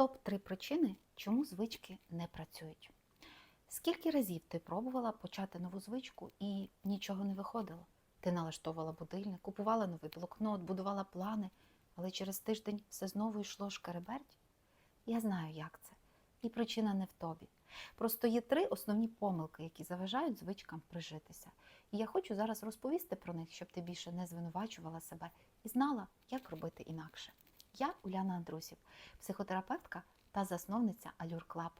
Топ-3 причини, чому звички не працюють. Скільки разів ти пробувала почати нову звичку і нічого не виходило? Ти налаштовувала будильник, купувала новий блокнот, будувала плани, але через тиждень все знову йшло шкереберть? Я знаю, як це. І причина не в тобі. Просто є три основні помилки, які заважають звичкам прижитися. І я хочу зараз розповісти про них, щоб ти більше не звинувачувала себе і знала, як робити інакше. Я Уляна Андрусів, психотерапевтка та засновниця Allure Club,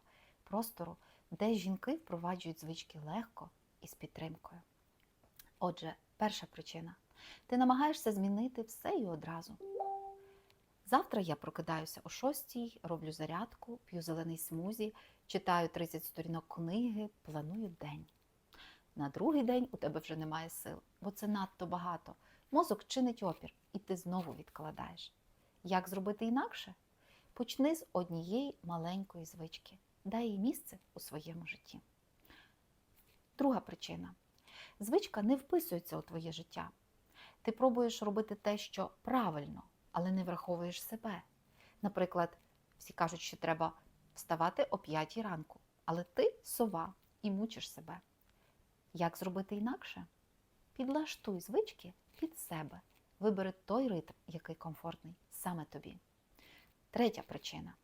простору, де жінки впроваджують звички легко і з підтримкою. Отже, перша причина: ти намагаєшся змінити все і одразу. Завтра я прокидаюся о 6, роблю зарядку, п'ю зелений смузі, читаю 30 сторінок книги, планую день. На другий день у тебе вже немає сил, бо це надто багато. Мозок чинить опір, і ти знову відкладаєш. Як зробити інакше? Почни з однієї маленької звички. Дай їй місце у своєму житті. Друга причина. Звичка не вписується у твоє життя. Ти пробуєш робити те, що правильно, але не враховуєш себе. Наприклад, всі кажуть, що треба вставати о 5 ранку, але ти сова і мучиш себе. Як зробити інакше? Підлаштуй звички під себе. Вибери той ритм, який комфортний саме тобі. Третя причина.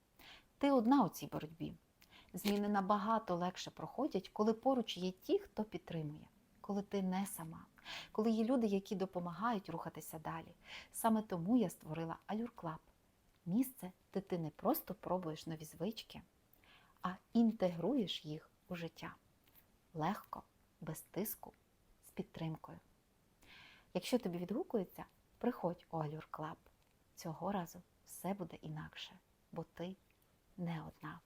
Ти одна у цій боротьбі. Зміни набагато легше проходять, коли поруч є ті, хто підтримує, коли ти не сама, коли є люди, які допомагають рухатися далі. Саме тому я створила Club – місце, де ти не просто пробуєш нові звички, а інтегруєш їх у життя легко, без тиску, з підтримкою. Якщо тобі відгукується, приходь у Allure Club. Цього разу все буде інакше, бо ти не одна.